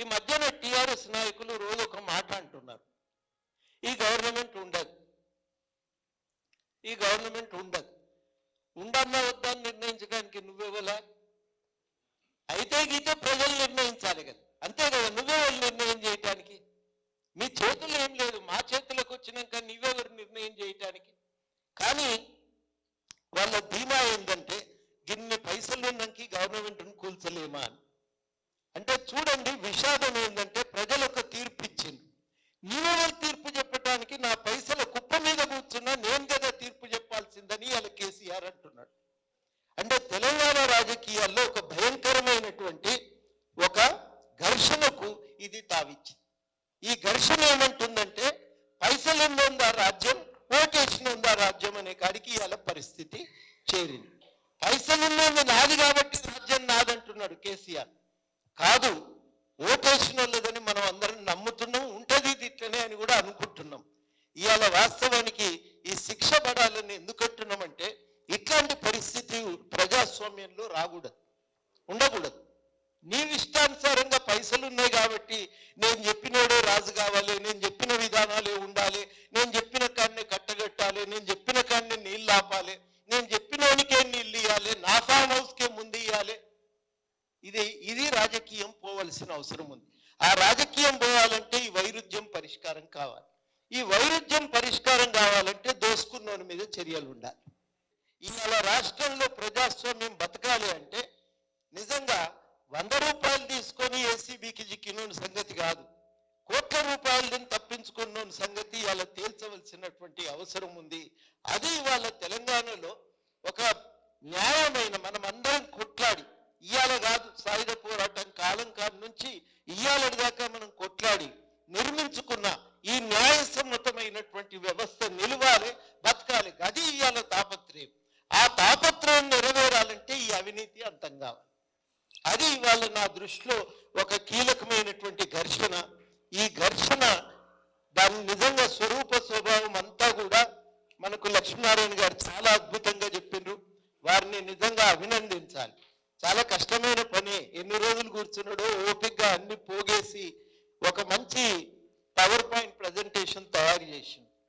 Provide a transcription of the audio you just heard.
ఈ మధ్యన టిఆర్ఎస్ నాయకులు రోజు ఒక మాట అంటున్నారు. ఈ గవర్నమెంట్ ఉండదు. ఈ గవర్నమెంట్ ఉండదు. ఉండన్నా వద్దని నిర్ణయించడానికి నువ్వెవలా అయితే గీతే ప్రజలు నిర్ణయించాలి కదా. అంతే కదా నువ్వే నిర్ణయం చేయటానికి. మీ చేతుల్లో ఏం లేదు. మా చేతులకు వచ్చినాక నీవెవరు నిర్ణయం చేయటానికి? కానీ వాళ్ళ ధీమా ఏంటంటే గిన్ని పైసలు ఉన్నాకి గవర్నమెంట్ను కూల్చలేమా అని. చూడండి విషాదం ఏంటంటే ప్రజలు ఒక తీర్పు ఇచ్చింది నీవెవరు తీర్పు చెప్పడానికి నా పైసల కుప్ప మీద కూర్చున్నా నేను కదా తీర్పు చెప్పాల్సిందని అలా కేసీఆర్ అంటున్నాడు. అంటే తెలంగాణ రాజకీయాల్లో ఒక భయంకరమైనటువంటి ఒక ఘర్షణకు ఇది తావిచ్చి ఈ ఘర్షణ ఏమంటుందంటే పైసలు ఉందా రాజ్యం ఓటేషన్ ఉందా రాజ్యం అనే కాడికి ఇవాళ పరిస్థితి చేరింది. పైసలు ఉన్నది నాది కాబట్టి రాజ్యం నాదంటున్నాడు కేసీఆర్. కాదు ఓటేసిన వాళ్ళదని మనం అందరం నమ్ముతున్నాం ఉంటది ఇది ఇట్లనే అని కూడా అనుకుంటున్నాం. ఇవాళ వాస్తవానికి ఈ శిక్ష పడాలని ఎందుకు అంటున్నామంటే ఇట్లాంటి పరిస్థితి ప్రజాస్వామ్యంలో రాకూడదు ఉండకూడదు. నీ ఇష్టానుసారంగా పైసలు ఉన్నాయి కాబట్టి నేను చెప్పినోడే రాజు కావాలి నేను చెప్పిన విధానాలే ఉండాలి నేను చెప్పిన కాన్నే కట్టగట్టాలి నేను చెప్పిన కాన్నే నీళ్ళు ఆపాలి నేను చెప్పినోనికే నీళ్ళు ఇవ్వాలి నా ఫామ్ హౌస్కే ముందు ఇవ్వాలి ఇది ఇది రాజకీయం పోవలసిన అవసరం ఉంది. ఆ రాజకీయం పోవాలంటే ఈ వైరుధ్యం పరిష్కారం కావాలి. ఈ వైరుధ్యం పరిష్కారం కావాలంటే దోసుకున్నోని మీద చర్యలు ఉండాలి. ఇవాళ రాష్ట్రంలో ప్రజాస్వామ్యం బతకాలి అంటే నిజంగా వంద రూపాయలు తీసుకొని ఏసీబీకి చిక్కినోని సంగతి కాదు. కోట్ల రూపాయలను తప్పించుకున్న సంగతి ఇవాళ తేల్చవలసినటువంటి అవసరం ఉంది. అది ఇవాళ తెలంగాణలో ఒక న్యాయమైన మనం అందరం కొట్లాడి కాలం నుంచి ఇవాళ దాకా మనం కొట్లాడి నిర్మించుకున్న ఈ న్యాయసమ్మతమైనటువంటి వ్యవస్థ నిలవాలి బతకాలి. అది ఇయ్యాల తాపత్రయం. ఆ తాపత్రయం నెరవేరాలంటే ఈ అవినీతి అంతం కావాలి. అది ఇవాళ నా దృష్టిలో ఒక కీలకమైనటువంటి ఘర్షణ. ఈ ఘర్షణ దాని నిజంగా స్వరూప స్వభావం అంతా కూడా మనకు లక్ష్మీనారాయణ గారు చాలా అద్భుతంగా చెప్పిండ్రు. వారిని నిజంగా అభినందించాలి. చాలా కష్టమైన పని. ఎన్ని రోజులు కూర్చున్నాడో ఓపికగా అన్ని పోగేసి ఒక మంచి పవర్ పాయింట్ ప్రజెంటేషన్ తయారు చేసింది